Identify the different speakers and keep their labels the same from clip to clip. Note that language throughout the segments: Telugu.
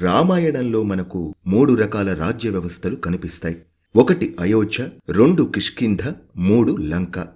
Speaker 1: రామాయణంలో మనకు మూడు రకాల రాజ్య వ్యవస్థలు కనిపిస్తాయి. ఒకటి అయోధ్య రెండు కిష్కింధ మూడు లంక.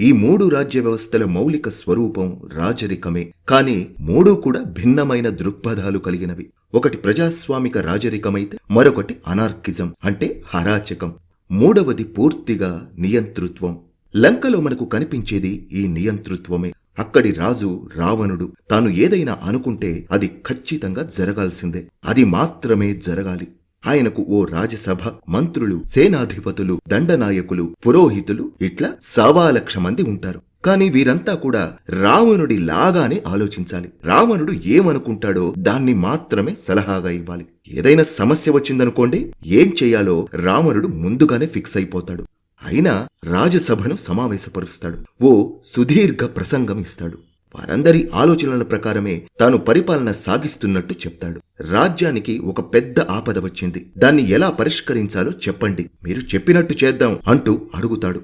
Speaker 1: ఈ మూడు రాజ్య వ్యవస్థల మౌలిక స్వరూపం రాజరికమే కాని మూడు కూడా భిన్నమైన దృక్పథాలు కలిగినవి. ఒకటి ప్రజాస్వామిక రాజరికమైతే మరొకటి అనార్కిజం అంటే హరాచకం మూడవది పూర్తిగా నియంతృత్వం. లంకలో మనకు కనిపించేది ఈ నియంతృత్వమే. అక్కడి రాజు రావణుడు తాను ఏదైనా అనుకుంటే అది ఖచ్చితంగా జరగాల్సిందే. అది మాత్రమే జరగాలి. ఆయనకు ఓ రాజసభ మంత్రులు సేనాధిపతులు దండనాయకులు పురోహితులు ఇట్లా సవాలక్ష మంది ఉంటారు. కాని వీరంతా కూడా రావణుడి లాగానే ఆలోచించాలి. రావణుడు ఏమనుకుంటాడో దాన్ని మాత్రమే సలహాగా ఇవ్వాలి. ఏదైనా సమస్య వచ్చిందనుకోండి ఏం చేయాలో రావణుడు ముందుగానే ఫిక్స్ అయిపోతాడు. అయినా రాజసభను సమావేశపరుస్తాడు. ఓ సుదీర్ఘ ప్రసంగం ఇస్తాడు. వారందరి ఆలోచనల ప్రకారమే తాను పరిపాలన సాగిస్తున్నట్టు చెప్తాడు. రాజ్యానికి ఒక పెద్ద ఆపద వచ్చింది. దాన్ని ఎలా పరిష్కరించాలో చెప్పండి. మీరు చెప్పినట్టు చేద్దాం అంటూ అడుగుతాడు.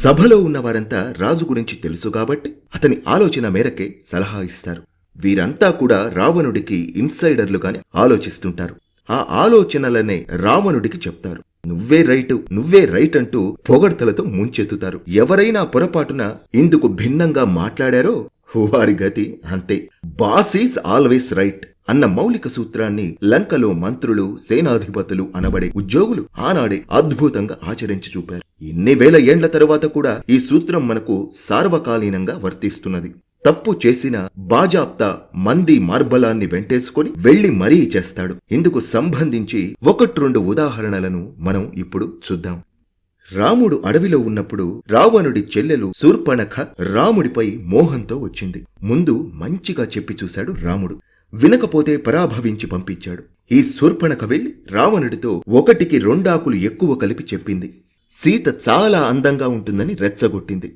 Speaker 1: సభలో ఉన్న వారంతా రాజు గురించి తెలుసు కాబట్టి అతని ఆలోచన మేరకే సలహా ఇస్తారు. వీరంతా కూడా రావణుడికి ఇన్సైడర్లుగానే ఆలోచిస్తుంటారు. ఆ ఆలోచనలనే రావణుడికి చెప్తారు. నువ్వే రైటు నువ్వే రైట్ అంటూ పొగడ్తలతో ముంచెత్తుతారు. ఎవరైనా పొరపాటున ఇందుకు భిన్నంగా మాట్లాడారో వారి గతి అంతే. బాస్ ఈజ్ ఆల్వేస్ రైట్ అన్న మౌలిక సూత్రాన్ని లంకలో మంత్రులు సేనాధిపతులు అనబడే ఉద్యోగులు ఆనాడే అద్భుతంగా ఆచరించి చూపారు. ఇన్ని వేల ఏండ్ల తరువాత కూడా ఈ సూత్రం మనకు సార్వకాలీనంగా వర్తిస్తున్నది. తప్పు చేసిన బాజాప్తా మంది మార్బలాన్ని వెంటేసుకొని వెళ్ళి మరీ చేస్తాడు. ఇందుకు సంబంధించి ఒకటి రెండు ఉదాహరణలను మనం ఇప్పుడు చూద్దాం. రాముడు అడవిలో ఉన్నప్పుడు రావణుడి చెల్లెలు శూర్పణఖ రాముడిపై మోహంతో వచ్చింది. ముందు మంచిగా చెప్పి చూశాడు రాముడు. వినకపోతే పరాభవించి పంపించాడు. ఈ శూర్పణఖ వెళ్ళి రావణుడితో ఒకటికి రెండాకులు ఎక్కువ కలిపి చెప్పింది. సీత చాలా అందంగా ఉంటుందని రెచ్చగొట్టింది.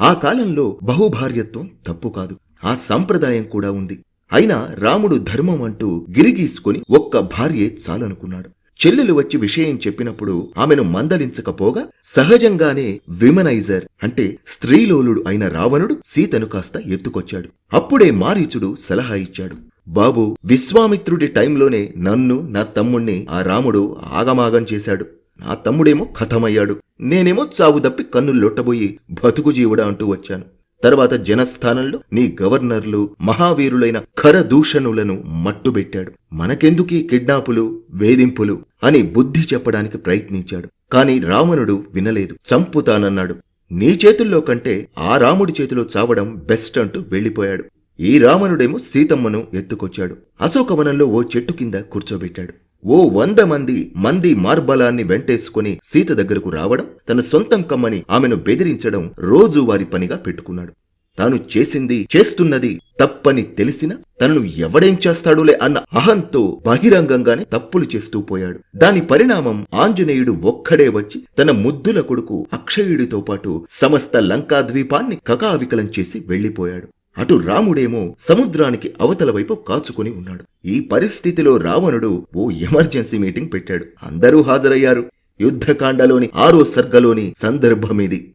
Speaker 1: ఆ కాలంలో బహుభార్యత్వం తప్పు కాదు. ఆ సంప్రదాయం కూడా ఉంది. అయినా రాముడు ధర్మం అంటూ గిరిగీసుకుని ఒక్క భార్యే చాలనుకున్నాడు. చెల్లెలు వచ్చి విషయం చెప్పినప్పుడు ఆమెను మందలించకపోగా సహజంగానే విమనైజర్ అంటే స్త్రీలోలుడు అయిన రావణుడు సీతను కాస్త ఎత్తుకొచ్చాడు. అప్పుడే మారీచుడు సలహా ఇచ్చాడు. బాబు విశ్వామిత్రుడి టైంలోనే నన్ను నా తమ్ముణ్ణి ఆ రాముడు ఆగమాగం చేశాడు. నా తమ్ముడేమో ఖతమయ్యాడు నేనేమో చావు తప్పి కన్నులు లొట్టబోయి బతుకు జీవుడా అంటూ వచ్చాను. తర్వాత జనస్థానంలో నీ గవర్నర్లు మహావీరులైన ఖరదూషణులను మట్టుబెట్టాడు. మనకెందుకీ కిడ్నాపులు వేధింపులు అని బుద్ధి చెప్పడానికి ప్రయత్నించాడు. కాని రావణుడు వినలేదు. చంపుతానన్నాడు. నీ చేతుల్లో కంటే ఆ రాముడి చేతిలో చావడం బెస్ట్ అంటూ వెళ్ళిపోయాడు. ఈ రావణుడేమో సీతమ్మను ఎత్తుకొచ్చాడు. అశోకవనంలో ఓ చెట్టు కింద కూర్చోబెట్టాడు. ఓ వంద మంది మంది మార్బలాన్ని వెంటేసుకుని సీత దగ్గరకు రావడం తన సొంతం కమ్మని ఆమెను బెదిరించడం రోజు వారి పనిగా పెట్టుకున్నాడు. తాను చేసింది చేస్తున్నది తప్పని తెలిసిన తనను ఎవడేం చేస్తాడులే అన్న అహంతో బహిరంగంగానే తప్పులు చేస్తూ పోయాడు. దాని పరిణామం ఆంజనేయుడు ఒక్కడే వచ్చి తన ముద్దుల కొడుకు అక్షయుడితో పాటు సమస్త లంకాద్వీపాన్ని కకావికలం చేసి వెళ్ళిపోయాడు అటు రాముడేమో సముద్రానికి అవతల వైపు కాచుకుని ఉన్నాడు. ఈ పరిస్థితిలో రావణుడు ఓ ఎమర్జెన్సీ మీటింగ్ పెట్టాడు. అందరూ హాజరయ్యారు. యుద్ధకాండలోని ఆరో సర్గలోని సందర్భమిది.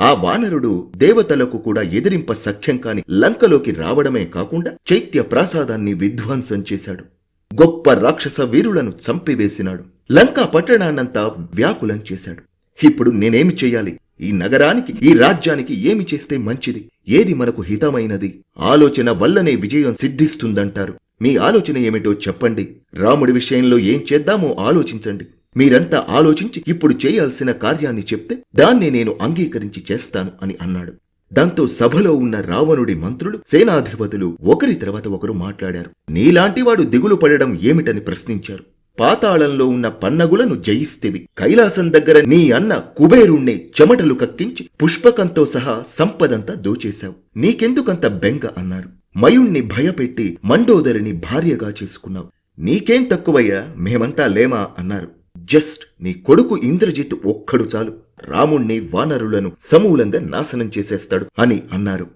Speaker 1: ఆ వానరుడు దేవతలకు కూడా ఎదిరింప సఖ్యం కాని లంకలోకి రావడమే కాకుండా చైత్య ప్రాసాదాన్ని విధ్వంసం చేశాడు. గొప్ప రాక్షస వీరులను చంపివేసినాడు. లంకా పట్టణాన్నంతా వ్యాకులం చేశాడు. ఇప్పుడు నేనేమి చెయ్యాలి ఈ నగరానికి ఈ రాజ్యానికి ఏమి చేస్తే మంచిది? ఏది మనకు హితమైనది? ఆలోచన వల్లనే విజయం సిద్ధిస్తుందంటారు. మీ ఆలోచన ఏమిటో చెప్పండి. రాముడి విషయంలో ఏం చేద్దామో ఆలోచించండి. మీరంతా ఆలోచించి ఇప్పుడు చేయాల్సిన కార్యాన్ని చెప్తే దాన్ని నేను అంగీకరించి చేస్తాను అని అన్నాడు. దాంతో సభలో ఉన్న రావణుడి మంత్రులు సేనాధిపతులు ఒకరి తర్వాత ఒకరు మాట్లాడారు. నీలాంటివాడు దిగులు పడడం ఏమిటని ప్రశ్నించారు. పాతాళంలో ఉన్న పన్నగులను జయిస్తేవి. కైలాసం దగ్గర నీ అన్న కుబేరుణ్ణి చెమటలు కక్కించి పుష్పకంతో సహా సంపదంతా దోచేశావు. నీకెందుకంత బెంగ అన్నారు. మయుణ్ణి భయపెట్టి మండోదరిని భార్యగా చేసుకున్నావు. నీకేం తక్కువయ్యా? మేమంతా లేమా? అన్నారు. జస్ట్ నీ కొడుకు ఇంద్రజిత్ ఒక్కడు చాలు. రాముణ్ణి వానరులను సమూలంగా నాశనం చేసేస్తాడు అని అన్నారు.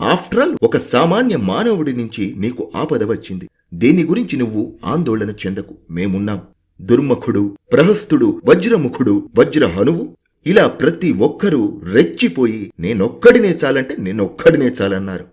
Speaker 1: ఆఫ్టర్ ఆల్ ఒక సామాన్య మానవుడి నుంచి నీకు ఆపద వచ్చింది. దీని గురించి నువ్వు ఆందోళన చెందకు. మేమున్నాం. దుర్ముఖుడు ప్రహస్తుడు వజ్రముఖుడు వజ్రహనువు ఇలా ప్రతి ఒక్కరూ రెచ్చిపోయి నేనొక్కడినే చాలంటే నేనొక్కడినే చాలన్నారు.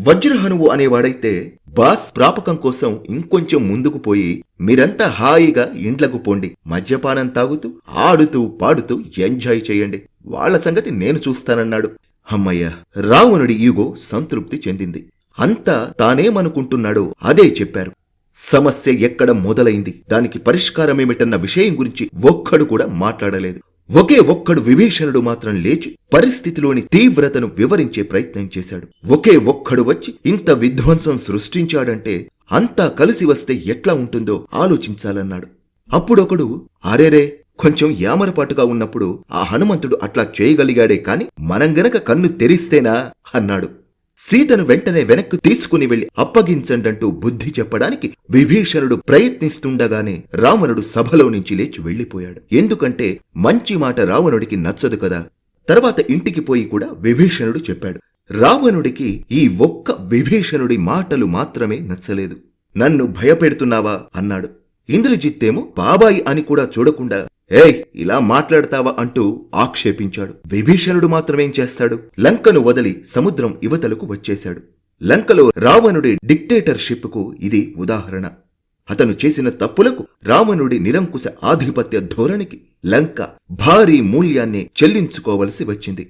Speaker 1: వజ్రహనువు అనేవాడైతే బాస్ ప్రాపకం కోసం ఇంకొంచెం ముందుకు పోయి మీరంతా హాయిగా ఇండ్లకు పోండి. మద్యపానం తాగుతూ ఆడుతూ పాడుతూ ఎంజాయ్ చేయండి. వాళ్ళ సంగతి నేను చూస్తానన్నాడు. అమ్మయ్య రావణుడి ఈగో సంతృప్తి చెందింది. అంతా తానేమనుకుంటున్నాడో అదే చెప్పారు. సమస్య ఎక్కడ మొదలైంది? దానికి పరిష్కారమేమిటన్న విషయం గురించి ఒక్కడు కూడా మాట్లాడలేదు. ఒకే ఒక్కడు విభీషణుడు మాత్రం లేచి పరిస్థితిలోని తీవ్రతను వివరించే ప్రయత్నం చేశాడు. ఒకే ఒక్కడు వచ్చి ఇంత విధ్వంసం సృష్టించాడంటే అంతా కలిసి వస్తే ఎట్లా ఉంటుందో ఆలోచించాలన్నాడు. అప్పుడొకడు అరేరే కొంచెం యామరపాటుగా ఉన్నప్పుడు ఆ హనుమంతుడు అట్లా చేయగలిగాడే కాని మనం గనక కన్ను తెరిస్తేనా? అన్నాడు. సీతను వెంటనే వెనక్కు తీసుకుని వెళ్ళి అప్పగించండంటూ బుద్ధి చెప్పడానికి విభీషణుడు ప్రయత్నిస్తుండగానే రావణుడు సభలో నుంచి లేచి వెళ్ళిపోయాడు ఎందుకంటే మంచి మాట రావణుడికి నచ్చదు కదా. తర్వాత ఇంటికి పోయి కూడా విభీషణుడు చెప్పాడు. రావణుడికి ఈ ఒక్క విభీషణుడి మాటలు మాత్రమే నచ్చలేదు. నన్ను భయపెడుతున్నావా? అన్నాడు. ఇంద్రజిత్తేమో బాబాయి అని కూడా చూడకుండా ఏయ్ ఇలా మాట్లాడతావా అంటూ ఆక్షేపించాడు. విభీషణుడు మాత్రమేం చేస్తాడు? లంకను వదిలి సముద్రం ఇవతలకు వచ్చేశాడు. లంకలో రావణుడి డిక్టేటర్షిప్కు ఇది ఉదాహరణ. అతను చేసిన తప్పులకు రావణుడి నిరంకుశ ఆధిపత్య ధోరణికి లంక భారీ మూల్యాన్ని చెల్లించుకోవలసి వచ్చింది.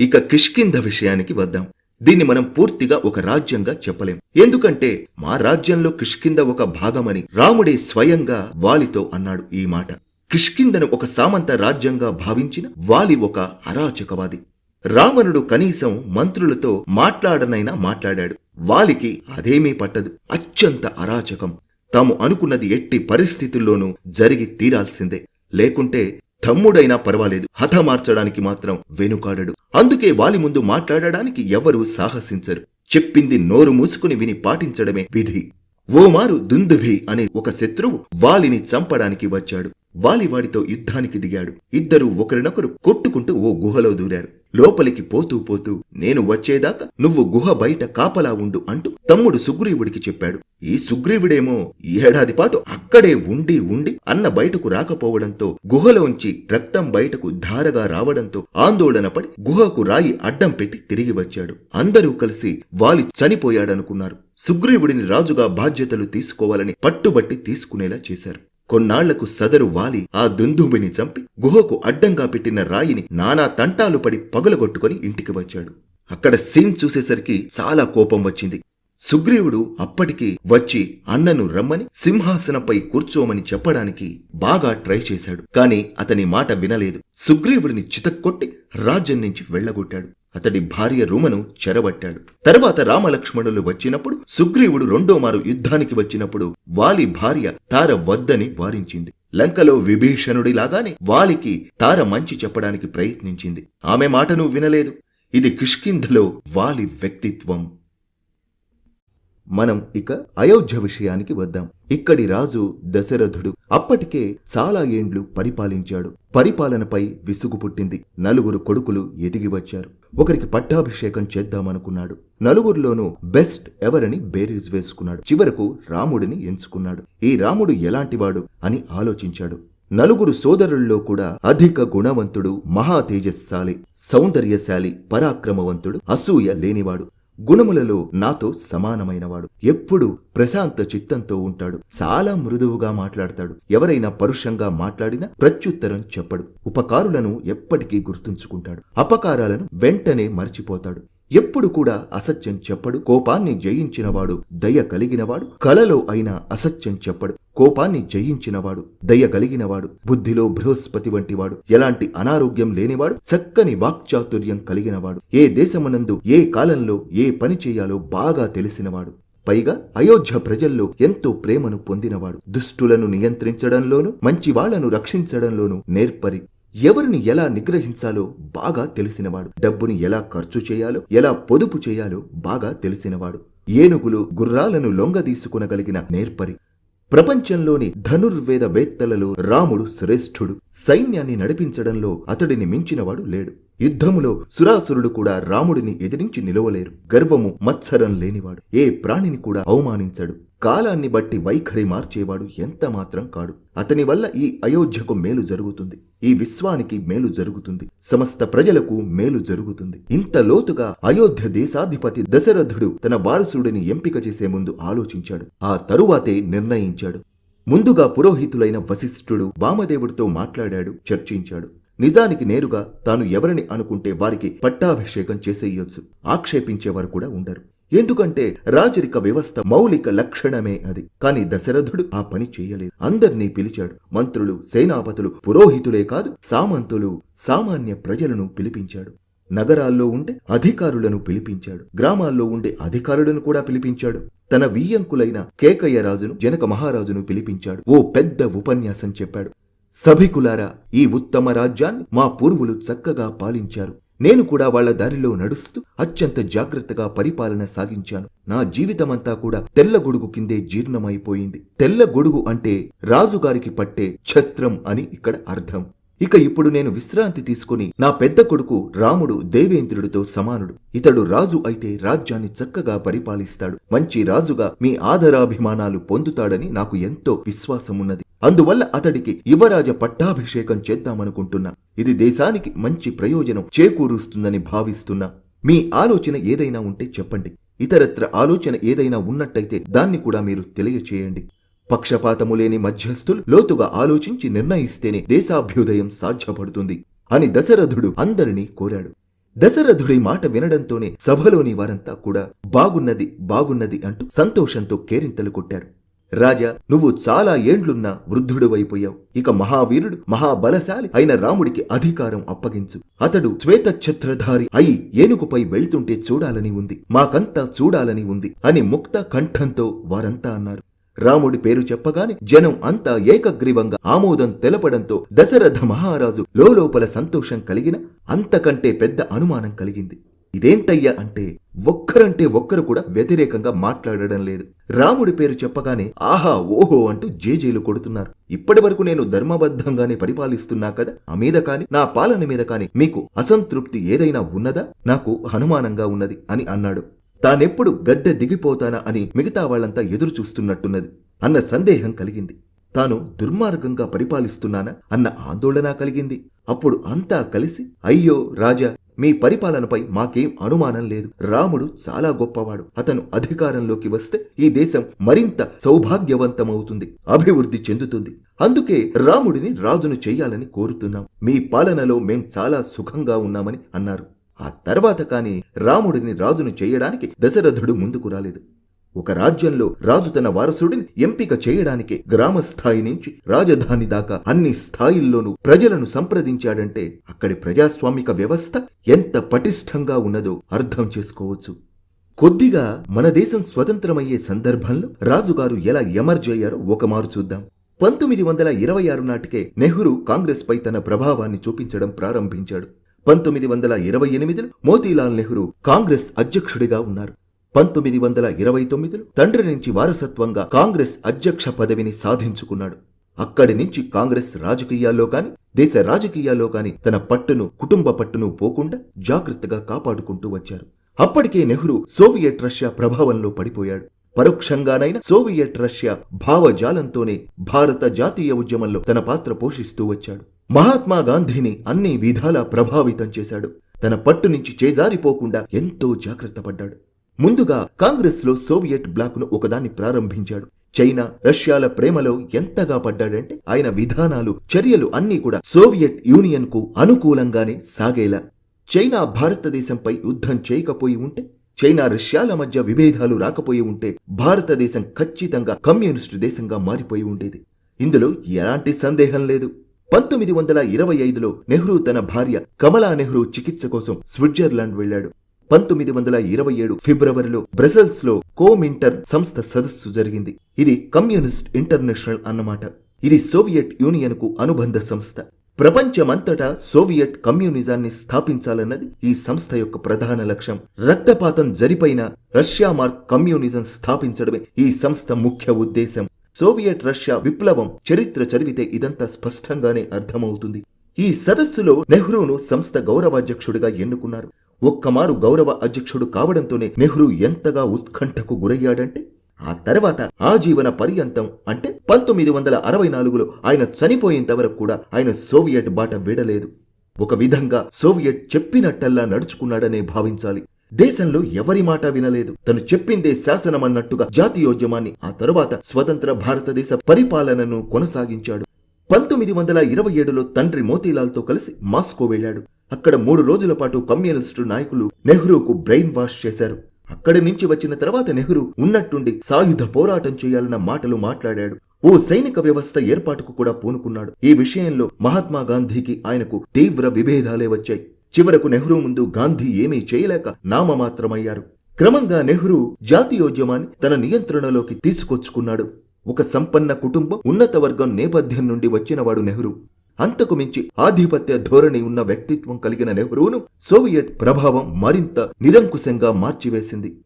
Speaker 1: ఇక కిష్కింధ విషయానికి వద్దాం. దీన్ని మనం పూర్తిగా ఒక రాజ్యంగా చెప్పలేం. ఎందుకంటే మా రాజ్యంలో కిష్కింద ఒక భాగమని రాముడే స్వయంగా వాలితో అన్నాడు ఈ మాట. కిష్కిందను ఒక సామంత రాజ్యంగా భావించిన వాలి ఒక అరాచకవాది. రావణుడు కనీసం మంత్రులతో మాట్లాడనైనా మాట్లాడాడు. వాలికి అదేమీ పట్టదు. అత్యంత అరాచకం. తాము అనుకున్నది ఎట్టి పరిస్థితుల్లోనూ జరిగి తీరాల్సిందే. లేకుంటే తమ్ముడైనా పర్వాలేదు. హతమార్చడానికి మాత్రం వెనుకాడడు. అందుకే వాలి ముందు మాట్లాడడానికి ఎవరూ సాహసించరు. చెప్పింది నోరు మూసుకుని విని పాటించడమే విధి. ఓమారు దుందుభి అనే ఒక శత్రువు వాలిని చంపడానికి వచ్చాడు. వాలి వాడితో యుద్ధానికి దిగాడు. ఇద్దరూ ఒకరినొకరు కొట్టుకుంటూ ఓ గుహలో దూరారు. లోపలికి పోతూ పోతూ నేను వచ్చేదాకా నువ్వు గుహ బయట కాపలా ఉండు అంటూ తమ్ముడు సుగ్రీవుడికి చెప్పాడు. ఈ సుగ్రీవుడేమో ఏడాది పాటు అక్కడే ఉండి ఉండి అన్న బయటకు రాకపోవడంతో గుహలోంచి రక్తం బయటకు ధారగా రావడంతో ఆందోళనపడి గుహకు రాయి అడ్డం పెట్టి తిరిగి వచ్చాడు. అందరూ కలిసి వాలి చనిపోయాడనుకున్నారు. సుగ్రీవుడిని రాజుగా బాధ్యతలు తీసుకోవాలని పట్టుబట్టి తీసుకునేలా చేశారు. కొన్నాళ్ళకు సదరు వాలి ఆ దుందుబిని చంపి గుహకు అడ్డంగా పెట్టిన రాయిని నానా తంటాలు పడి పగలగొట్టుకొని ఇంటికి వచ్చాడు. అక్కడ సీన్ చూసేసరికి చాలా కోపం వచ్చింది. సుగ్రీవుడు అప్పటికి వచ్చి అన్నను రమ్మని సింహాసనంపై కూర్చోమని చెప్పడానికి బాగా ట్రై చేశాడు. కాని అతని మాట వినలేదు. సుగ్రీవుడిని చితక్కొట్టి రాజ్యం నుంచి వెళ్ళగొట్టాడు అతడి భార్య రుమను చెరబట్టాడు. తర్వాత రామలక్ష్మణులు వచ్చినప్పుడు సుగ్రీవుడు రెండోమారు యుద్ధానికి వచ్చినప్పుడు వాలి భార్య తార వద్దని వారించింది. లంకలో విభీషణుడిలాగానే వాలికి తార మంచి చెప్పడానికి ప్రయత్నించింది. ఆమె మాటను వినలేదు. ఇది కిష్కింధలో వాలి వ్యక్తిత్వం. మనం ఇక అయోధ్య విషయానికి వద్దాం. ఇక్కడి రాజు దశరథుడు అప్పటికే చాలా ఏండ్లు పరిపాలించాడు. పరిపాలనపై విసుగు పుట్టింది. నలుగురు కొడుకులు ఎదిగి వచ్చారు ఒకరికి పట్టాభిషేకం చేద్దామనుకున్నాడు. నలుగురిలోనూ బెస్ట్ ఎవరని బేరీజ్ వేసుకున్నాడు. చివరకు రాముడిని ఎంచుకున్నాడు. ఈ రాముడు ఎలాంటివాడు అని ఆలోచించాడు. నలుగురు సోదరుల్లో కూడా అధిక గుణవంతుడు మహా తేజస్శాలి సౌందర్యశాలి పరాక్రమవంతుడు అసూయ లేనివాడు. గుణములలో నాతో సమానమైనవాడు. ఎప్పుడు ప్రశాంత చిత్తంతో ఉంటాడు. చాలా మృదువుగా మాట్లాడతాడు. ఎవరైనా పరుషంగా మాట్లాడినా ప్రత్యుత్తరం చెప్పడు. ఉపకారులను ఎప్పటికీ గుర్తుంచుకుంటాడు. అపకారాలను వెంటనే మర్చిపోతాడు. ఎప్పుడు కూడా అసత్యం చెప్పడు. కోపాన్ని జయించినవాడు దయ కలిగినవాడు. కలలో అయినా అసత్యం చెప్పడు. కోపాన్ని జయించినవాడు దయ కలిగినవాడు బుద్ధిలో బృహస్పతి వంటివాడు ఎలాంటి అనారోగ్యం లేనివాడు చక్కని వాక్చాతుర్యం కలిగినవాడు ఏ దేశమునందు ఏ కాలంలో ఏ పని చేయాలో బాగా తెలిసినవాడు. పైగా అయోధ్య ప్రజల్లో ఎంతో ప్రేమను పొందినవాడు. దుష్టులను నియంత్రించడంలోనూ మంచివాళ్ళను రక్షించడంలోనూ నేర్పరి ఎవరిని ఎలా నిగ్రహించాలో బాగా తెలిసినవాడు. డబ్బుని ఎలా ఖర్చు చేయాలో ఎలా పొదుపు చేయాలో బాగా తెలిసినవాడు. ఏనుగులు గుర్రాలను లొంగదీసుకునగలిగిన నేర్పరి. ప్రపంచంలోని ధనుర్వేద వేత్తలలో రాముడు శ్రేష్ఠుడు. సైన్యాన్ని నడిపించడంలో అతడిని మించినవాడు లేడు. యుద్ధములో సురాసురుడు కూడా రాముడిని ఎదిరించి నిలవలేరు. గర్వము మత్సరం లేనివాడు. ఏ ప్రాణిని కూడా అవమానించడు. కాలాన్ని బట్టి వైఖరి మార్చేవాడు ఎంత మాత్రం కాడు. అతని వల్ల ఈ అయోధ్యకు మేలు జరుగుతుంది. ఈ విశ్వానికి మేలు జరుగుతుంది. సమస్త ప్రజలకు మేలు జరుగుతుంది. ఇంత లోతుగా అయోధ్య దేశాధిపతి దశరథుడు తన వారసుడిని ఎంపిక చేసే ముందు ఆలోచించాడు. ఆ తరువాతే నిర్ణయించాడు. ముందుగా పురోహితులైన వశిష్ఠుడు వామదేవుడితో మాట్లాడాడు చర్చించాడు. నిజానికి నేరుగా తాను ఎవరిని అనుకుంటే వారికి పట్టాభిషేకం చేసేయొచ్చు. ఆక్షేపించేవారు కూడా ఉండరు. ఎందుకంటే రాజరిక వ్యవస్థ మౌలిక లక్షణమే అది. కాని దశరథుడు ఆ పని చేయలేదు. అందర్నీ పిలిచాడు. మంత్రులు సేనాపతులు పురోహితులే కాదు సామంతులు సామాన్య ప్రజలను పిలిపించాడు. నగరాల్లో ఉండే అధికారులను పిలిపించాడు. గ్రామాల్లో ఉండే అధికారులను కూడా పిలిపించాడు. తన వియ్యంకులైన కేకయ్య రాజును జనక మహారాజును పిలిపించాడు. ఓ పెద్ద ఉపన్యాసం చెప్పాడు. సభికులారా ఈ ఉత్తమ రాజ్యాన్ని మా పూర్వులు చక్కగా పాలించారు. నేను కూడా వాళ్ళ దారిలో నడుస్తూ అత్యంత జాగ్రత్తగా పరిపాలన సాగించాను. నా జీవితమంతా కూడా తెల్ల గొడుగు కిందే జీర్ణమైపోయింది. తెల్ల గొడుగు అంటే రాజుగారికి పట్టే ఛత్రం అని ఇక్కడ అర్థం. ఇక ఇప్పుడు నేను విశ్రాంతి తీసుకుని నా పెద్ద కొడుకు రాముడు దేవేంద్రుడితో సమానుడు. ఇతడు రాజు అయితే రాజ్యాన్ని చక్కగా పరిపాలిస్తాడు. మంచి రాజుగా మీ ఆదరాభిమానాలు పొందుతాడని నాకు ఎంతో విశ్వాసమున్నది. అందువల్ల అతడికి యువరాజ పట్టాభిషేకం చేద్దామనుకుంటున్నా. ఇది దేశానికి మంచి ప్రయోజనం చేకూరుస్తుందని భావిస్తున్నా. మీ ఆలోచన ఏదైనా ఉంటే చెప్పండి. ఇతరత్ర ఆలోచన ఏదైనా ఉన్నట్టయితే దాన్ని కూడా మీరు తెలియచేయండి. పక్షపాతము లేని మధ్యస్థులు లోతుగా ఆలోచించి నిర్ణయిస్తేనే దేశాభ్యుదయం సాధ్యపడుతుంది అని దశరథుడు అందరినీ కోరాడు. దశరథుడి మాట వినడంతోనే సభలోని వారంతా కూడా బాగున్నది బాగున్నది అంటూ సంతోషంతో కేరింతలు కొట్టారు. రాజా నువ్వు చాలా ఏండ్లున్నా వృద్ధుడువైపోయావు ఇక మహావీరుడు మహాబలశాలి అయిన రాముడికి అధికారం అప్పగించు. అతడు శ్వేత ఛత్రధారి అయి ఏనుగుపై వెళ్తుంటే చూడాలని ఉంది. మాకంతా చూడాలని ఉంది అని ముక్త కంఠంతో వారంతా అన్నారు. రాముడి పేరు చెప్పగానే జనం అంతా ఏకగ్రీవంగా ఆమోదం తెలపడంతో దశరథ మహారాజు లోపల సంతోషం కలిగిన అంతకంటే పెద్ద అనుమానం కలిగింది. ఇదేంటయ్యా అంటే ఒక్కరంటే ఒక్కరు కూడా వ్యతిరేకంగా మాట్లాడడం లేదు. రాముడి పేరు చెప్పగానే ఆహా ఓహో అంటూ జేజేలు కొడుతున్నారు. ఇప్పటి వరకు నేను ధర్మబద్ధంగానే పరిపాలిస్తున్నా కదా? ఆ మీద కాని నా పాలన మీద కాని మీకు అసంతృప్తి ఏదైనా ఉన్నదా? నాకు అనుమానంగా ఉన్నది అని అన్నాడు. తానెప్పుడు గద్దె దిగిపోతానా అని మిగతా వాళ్ళంతా ఎదురు చూస్తున్నట్టున్నది అన్న సందేహం కలిగింది. తాను దుర్మార్గంగా పరిపాలిస్తున్నానా అన్న ఆందోళన కలిగింది. అప్పుడు అంతా కలిసి అయ్యో రాజా మీ పరిపాలనపై మాకేం అనుమానం లేదు. రాముడు చాలా గొప్పవాడు. అతను అధికారంలోకి వస్తే ఈ దేశం మరింత సౌభాగ్యవంతమవుతుంది అభివృద్ధి చెందుతుంది. అందుకే రాముడిని రాజును చెయ్యాలని కోరుతున్నాం. మీ పాలనలో మేం చాలా సుఖంగా ఉన్నామని అన్నారు. ఆ తర్వాత కాని రాముడిని రాజును చేయడానికి దశరథుడు ముందుకు రాలేదు. ఒక రాజ్యంలో రాజు తన వారసుడిని ఎంపిక చేయడానికి గ్రామ స్థాయి నుంచి రాజధాని దాకా అన్ని స్థాయిల్లోనూ ప్రజలను సంప్రదించాడంటే అక్కడి ప్రజాస్వామిక వ్యవస్థ ఎంత పటిష్టంగా ఉన్నదో అర్థం చేసుకోవచ్చు. కొద్దిగా మన దేశం స్వతంత్రమయ్యే సందర్భంలో రాజుగారు ఎలా ఎమర్జ్ అయ్యారో ఒకమారు చూద్దాం. పంతొమ్మిది వందల ఇరవై ఆరు నాటికే నెహ్రూ కాంగ్రెస్ పై తన ప్రభావాన్ని చూపించడం ప్రారంభించాడు. పంతొమ్మిది వందల ఇరవై ఎనిమిదిలో మోతీలాల్ నెహ్రూ కాంగ్రెస్ అధ్యక్షుడిగా ఉన్నారు. పంతొమ్మిది వందల ఇరవై తొమ్మిదిలో తండ్రి నుంచి వారసత్వంగా కాంగ్రెస్ అధ్యక్ష పదవిని సాధించుకున్నాడు. అక్కడి నుంచి కాంగ్రెస్ రాజకీయాల్లో కాని దేశ రాజకీయాల్లో కాని తన పట్టును కుటుంబ పట్టును పోకుండా జాగ్రత్తగా కాపాడుకుంటూ వచ్చారు. అప్పటికే నెహ్రూ సోవియట్ రష్యా ప్రభావంలో పడిపోయాడు. పరోక్షంగానైనా సోవియట్ రష్యా భావజాలంతోనే భారత జాతీయ ఉద్యమంలో తన పాత్ర పోషిస్తూ వచ్చాడు. మహాత్మా గాంధీని అన్ని విధాలా ప్రభావితం చేశాడు. తన పట్టు నుంచి చేజారిపోకుండా ఎంతో జాగ్రత్త పడ్డాడు ముందుగా కాంగ్రెస్లో సోవియట్ బ్లాక్ను ఒకదాన్ని ప్రారంభించాడు. చైనా రష్యాల ప్రేమలో ఎంతగా పడ్డాడంటే ఆయన విధానాలు చర్యలు అన్నీ కూడా సోవియట్ యూనియన్కు అనుకూలంగానే సాగేలా. చైనా భారతదేశంపై యుద్ధం చేయకపోయి ఉంటే చైనా రష్యాల మధ్య విభేదాలు రాకపోయి ఉంటే భారతదేశం ఖచ్చితంగా కమ్యూనిస్టు దేశంగా మారిపోయి ఉండేది. ఇందులో ఎలాంటి సందేహం లేదు. పంతొమ్మిది వందల ఇరవై ఐదులో నెహ్రూ తన భార్య కమలా నెహ్రూ చికిత్స కోసం స్విట్జర్లాండ్ వెళ్ళాడు. పంతొమ్మిది వందల ఇరవై ఏడు ఫిబ్రవరిలో బ్రసెల్స్లో కోమింటర్ సంస్థ సదస్సు జరిగింది. ఇది కమ్యూనిస్ట్ ఇంటర్నేషనల్ అన్నమాట. ఇది సోవియట్ యూనియన్కు అనుబంధ సంస్థ. ప్రపంచమంతటా సోవియట్ కమ్యూనిజాన్ని స్థాపించాలన్నది ఈ సంస్థ యొక్క ప్రధాన లక్ష్యం. రక్తపాతం జరిపైన రష్యా మార్క్ కమ్యూనిజం స్థాపించడమే ఈ సంస్థ ముఖ్య ఉద్దేశం. సోవియట్ రష్యా విప్లవం చరిత్ర చదివితే ఇదంతా స్పష్టంగానే అర్థమవుతుంది. ఈ సదస్సులో నెహ్రూను సంస్థ గౌరవాధ్యక్షుడిగా ఎన్నుకున్నారు. ఒక్కమారు గౌరవ అధ్యక్షుడు కావడంతోనే నెహ్రూ ఎంతగా ఉత్కంఠకు గురయ్యాడంటే ఆ తర్వాత ఆజీవన పర్యంతం అంటే పంతొమ్మిది వందల అరవై నాలుగులో ఆయన చనిపోయేంత వరకు కూడా ఆయన సోవియట్ బాట వీడలేదు. ఒక విధంగా సోవియట్ చెప్పినట్టల్లా నడుచుకున్నాడనే భావించాలి. దేశంలో ఎవరి మాట వినలేదు. తను చెప్పిందే శాసనమన్నట్టుగా జాతీయోద్యమాన్ని ఆ తరువాత స్వతంత్ర భారతదేశ పరిపాలనను కొనసాగించాడు. పంతొమ్మిది వందల ఇరవై ఏడులో తండ్రి మోతీలాల్తో కలిసి మాస్కో వెళ్ళాడు. అక్కడ మూడు రోజుల పాటు కమ్యూనిస్టు నాయకులు నెహ్రూకు బ్రెయిన్ వాష్ చేశారు. అక్కడి నుంచి వచ్చిన తర్వాత నెహ్రూ ఉన్నట్టుండి సాయుధ పోరాటం చేయాలన్న మాటలు మాట్లాడాడు. ఓ సైనిక వ్యవస్థ ఏర్పాటుకు కూడా పూనుకున్నాడు. ఈ విషయంలో మహాత్మా గాంధీకి ఆయనకు తీవ్ర విభేదాలే వచ్చాయి. చివరకు నెహ్రూ ముందు గాంధీ ఏమీ చేయలేక నామమాత్రమయ్యారు. క్రమంగా నెహ్రూ జాతీయోద్యమాన్ని తన నియంత్రణలోకి తీసుకొచ్చుకున్నాడు. ఒక సంపన్న కుటుంబం ఉన్నత వర్గం నేపథ్యం నుండి వచ్చినవాడు నెహ్రూ. అంతకు మించి ఆధిపత్య ధోరణి ఉన్న వ్యక్తిత్వం కలిగిన నెహ్రూను సోవియట్ ప్రభావం మరింత నిరంకుశంగా మార్చివేసింది.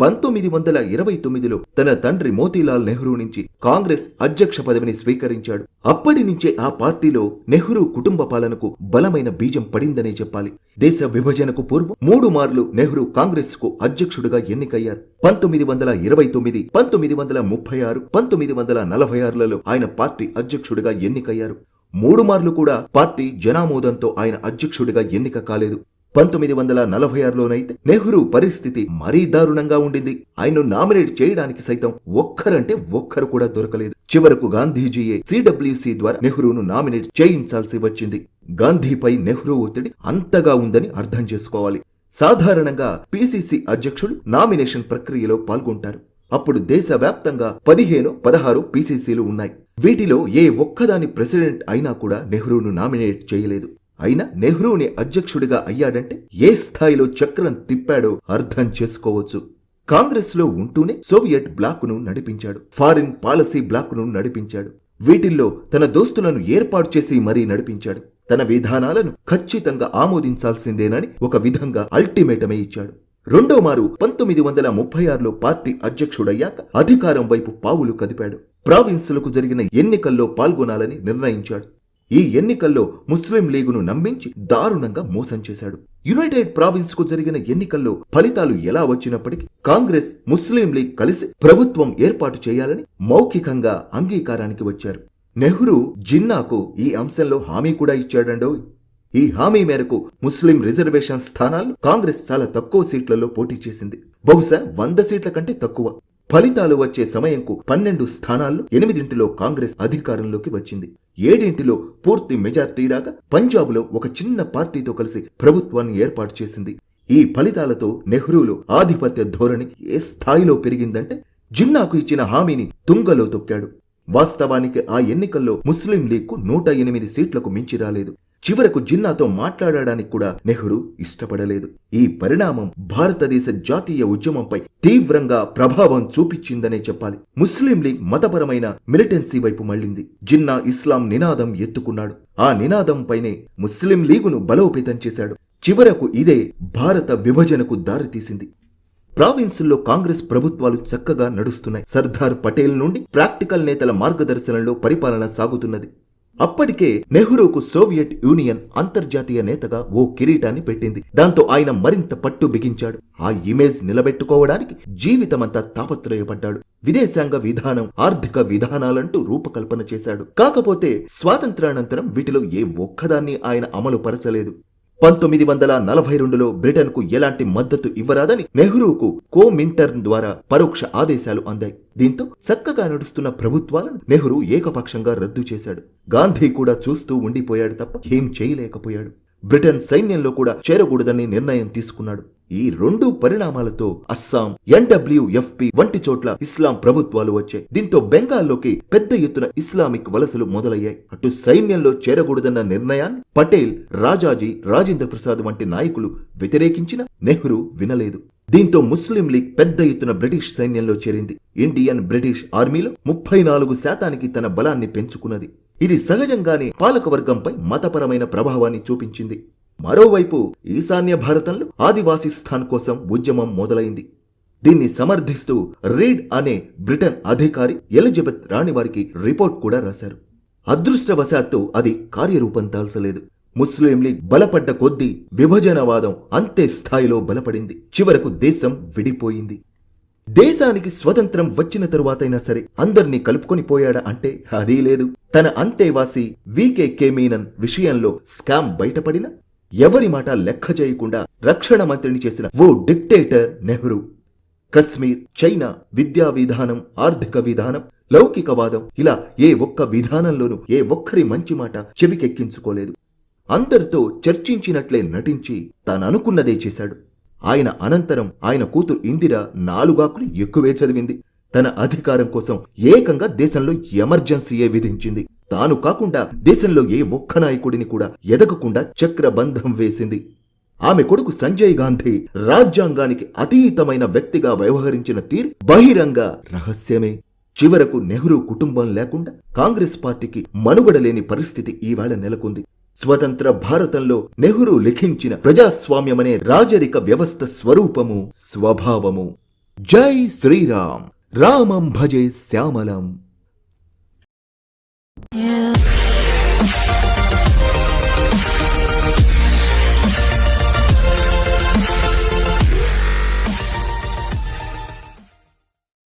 Speaker 1: పంతొమ్మిది వందల ఇరవై తొమ్మిదిలో తన తండ్రి మోతీలాల్ నెహ్రూ నుంచి కాంగ్రెస్ అధ్యక్ష పదవిని స్వీకరించాడు. అప్పటి నుంచే ఆ పార్టీలో నెహ్రూ కుటుంబ పాలనకు బలమైన బీజం పడిందనే చెప్పాలి. దేశ విభజనకు పూర్వం మూడు మార్లు నెహ్రూ కాంగ్రెస్కు అధ్యక్షుడిగా ఎన్నికయ్యారు. పంతొమ్మిది వందల ఇరవై తొమ్మిది పంతొమ్మిది వందల ముప్పై ఆరు పంతొమ్మిది వందల నలభై ఆరులలో ఆయన పార్టీ అధ్యక్షుడిగా ఎన్నికయ్యారు. మూడు మార్లు కూడా పార్టీ జనామోదంతో ఆయన అధ్యక్షుడిగా ఎన్నిక కాలేదు. పంతొమ్మిది వందల నలభై ఆరులోనైతే నెహ్రూ పరిస్థితి మరీ దారుణంగా ఉండింది. ఆయన్ను నామినేట్ చేయడానికి సైతం ఒక్కరంటే ఒక్కరు కూడా దొరకలేదు. చివరకు గాంధీజీయే సిడబ్ల్యూసీ ద్వారా నెహ్రూను నామినేట్ చేయించాల్సి వచ్చింది. గాంధీపై నెహ్రూ ఒత్తిడి అంతగా ఉందని అర్థం చేసుకోవాలి. సాధారణంగా పిసిసి అధ్యక్షుడు నామినేషన్ ప్రక్రియలో పాల్గొంటారు. అప్పుడు దేశవ్యాప్తంగా పదిహేను పదహారు పిసిసిలు ఉన్నాయి. వీటిలో ఏ ఒక్కదాని ప్రెసిడెంట్ అయినా కూడా నెహ్రూను నామినేట్ చేయలేదు. అయినా నెహ్రూని అధ్యక్షుడిగా అయ్యాడంటే ఏ స్థాయిలో చక్రం తిప్పాడో అర్థం చేసుకోవచ్చు. కాంగ్రెస్లో ఉంటూనే సోవియట్ బ్లాక్ను నడిపించాడు. ఫారిన్ పాలసీ బ్లాక్ను నడిపించాడు. వీటిల్లో తన దోస్తులను ఏర్పాటు చేసి మరీ నడిపించాడు. తన విధానాలను ఖచ్చితంగా ఆమోదించాల్సిందేనని ఒక విధంగా అల్టిమేటమే ఇచ్చాడు. రెండో మారు పంతొమ్మిది వందల ముప్పై ఆరులో పార్టీ అధ్యక్షుడయ్యాక అధికారం వైపు పావులు కదిపాడు. ప్రావిన్సులకు జరిగిన ఎన్నికల్లో పాల్గొనాలని నిర్ణయించాడు. ఈ ఎన్నికల్లో ముస్లిం లీగును నమ్మించి దారుణంగా మోసం చేశాడు. యునైటెడ్ ప్రావిన్స్కు జరిగిన ఎన్నికల్లో ఫలితాలు ఎలా వచ్చినప్పటికీ కాంగ్రెస్ ముస్లిం లీగ్ కలిసి ప్రభుత్వం ఏర్పాటు చేయాలని మౌఖికంగా అంగీకారానికి వచ్చారు. నెహ్రూ జిన్నాకు ఈ అంశంలో హామీ కూడా ఇచ్చాడండో? ఈ హామీ మేరకు ముస్లిం రిజర్వేషన్ స్థానాలు కాంగ్రెస్ చాలా తక్కువ సీట్లలో పోటీ చేసింది. బహుశా వంద సీట్ల కంటే తక్కువ. ఫలితాలు వచ్చే సమయంకు పన్నెండు స్థానాల్లో ఎనిమిదింటిలో కాంగ్రెస్ అధికారంలోకి వచ్చింది. ఏడింటిలో పూర్తి మెజార్టీ రాగా పంజాబ్లో ఒక చిన్న పార్టీతో కలిసి ప్రభుత్వాన్ని ఏర్పాటు చేసింది. ఈ ఫలితాలతో నెహ్రూలో ఆధిపత్య ధోరణి ఏ స్థాయిలో పెరిగిందంటే జిన్నాకు ఇచ్చిన హామీని తుంగలో తొక్కాడు. వాస్తవానికి ఆ ఎన్నికల్లో ముస్లిం లీగ్కు నూట ఎనిమిది సీట్లకు మించి రాలేదు. చివరకు జిన్నాతో మాట్లాడడానికి కూడా నెహ్రూ ఇష్టపడలేదు. ఈ పరిణామం భారతదేశ జాతీయ ఉద్యమంపై తీవ్రంగా ప్రభావం చూపించిందనే చెప్పాలి. ముస్లిం లీగ్ మతపరమైన మిలిటెన్సీ వైపు మళ్ళింది. జిన్నా ఇస్లాం నినాదం ఎత్తుకున్నాడు. ఆ నినాదంపైనే ముస్లిం లీగును బలోపేతం చేశాడు. చివరకు ఇదే భారత విభజనకు దారితీసింది. ప్రావిన్సుల్లో కాంగ్రెస్ ప్రభుత్వాలు చక్కగా నడుస్తున్నాయి. సర్దార్ పటేల్ నుండి ప్రాక్టికల్ నేతల మార్గదర్శనంలో పరిపాలన సాగుతున్నది. అప్పటికే నెహ్రూకు సోవియట్ యూనియన్ అంతర్జాతీయ నేతగా ఓ కిరీటాన్ని పెట్టింది. దాంతో ఆయన మరింత పట్టు బిగించాడు. ఆ ఇమేజ్ నిలబెట్టుకోవడానికి జీవితమంతా తాపత్రయపడ్డాడు. విదేశాంగ విధానం ఆర్థిక విధానాలంటూ రూపకల్పన చేశాడు. కాకపోతే స్వాతంత్రానంతరం వీటిలో ఏ ఒక్కదాన్ని ఆయన అమలు పరచలేదు పంతొమ్మిది వందల నలభై రెండులో బ్రిటన్కు ఎలాంటి మద్దతు ఇవ్వరాదని నెహ్రూకు కోమింటర్న్ ద్వారా పరోక్ష ఆదేశాలు అందాయి. దీంతో చక్కగా నడుస్తున్న ప్రభుత్వాలను నెహ్రూ ఏకపక్షంగా రద్దు చేశాడు. గాంధీ కూడా చూస్తూ ఉండిపోయాడు తప్ప ఏం చేయలేకపోయాడు. బ్రిటన్ సైన్యంలో కూడా చేరకూడదని నిర్ణయం తీసుకున్నాడు. ఈ రెండు పరిణామాలతో అస్సాం ఎన్డబ్ల్యూఎఫ్పి వంటి చోట్ల ఇస్లాం ప్రభుత్వాలు వచ్చాయి. దీంతో బెంగాల్లోకి పెద్ద ఎత్తున ఇస్లామిక్ వలసలు మొదలయ్యాయి. అటు సైన్యంలో చేరకూడదన్న నిర్ణయాన్ని పటేల్ రాజాజీ రాజేంద్ర ప్రసాద్ వంటి నాయకులు వ్యతిరేకించిన నెహ్రూ వినలేదు. దీంతో ముస్లిం లీగ్ పెద్ద ఎత్తున బ్రిటిష్ సైన్యంలో చేరింది. ఇండియన్ బ్రిటిష్ ఆర్మీలో ముప్పై నాలుగు శాతానికి తన బలాన్ని పెంచుకున్నది. ఇది సహజంగానే పాలకవర్గంపై మతపరమైన ప్రభావాన్ని చూపించింది. మరోవైపు ఈశాన్య భారతంలో ఆదివాసీ స్థాన్ కోసం ఉద్యమం మొదలైంది. దీన్ని సమర్థిస్తూ రీడ్ అనే బ్రిటన్ అధికారి ఎలిజబెత్ రాణివారికి రిపోర్ట్ కూడా రాశారు. అదృష్టవశాత్తు అది కార్యరూపం దాల్చలేదు. ముస్లిం లీగ్ బలపడ్డ కొద్దీ విభజనవాదం అంతే స్థాయిలో బలపడింది. చివరకు దేశం విడిపోయింది. దేశానికి స్వతంత్రం వచ్చిన తరువాతైనా సరే అందర్నీ కలుపుకొని పోయాడా అంటే అదీ లేదు. తన అంతేవాసి వికే కేమీనన్ విషయంలో స్కామ్ బయటపడిన ఎవరి మాట లెక్క చేయకుండా రక్షణ మంత్రిని చేసిన ఓ డిక్టేటర్ నెహ్రూ. కశ్మీర్ చైనా విద్యా విధానం ఆర్థిక విధానం లౌకికవాదం ఇలా ఏ ఒక్క విధానంలోనూ ఏ ఒక్కరి మంచి మాట చెవికెక్కించుకోలేదు. అందరితో చర్చించినట్లే నటించి తాననుకున్నదే చేశాడు. ఆయన అనంతరం ఆయన కూతురు ఇందిర నాలుగాకులు ఎక్కువే చదివింది. తన అధికారం కోసం ఏకంగా దేశంలో ఎమర్జెన్సీయే విధించింది. తాను కాకుండా దేశంలో ఏ ఒక్క నాయకుడిని కూడా ఎదగకుండా చక్రబంధం వేసింది. ఆమె కొడుకు సంజయ్ గాంధీ రాజ్యాంగానికి అతీతమైన వ్యక్తిగా వ్యవహరించిన తీరు బహిరంగ రహస్యమే. చివరకు నెహ్రూ కుటుంబం లేకుండా కాంగ్రెస్ పార్టీకి మనుగడ లేని పరిస్థితి ఈవేళ నెలకొంది. స్వతంత్ర భారతంలో నెహ్రూ లిఖించిన ప్రజాస్వామ్యమనే రాజరిక వ్యవస్థ స్వరూపము స్వభావము. జై శ్రీరామ్. రామం భజే శ్యామలం.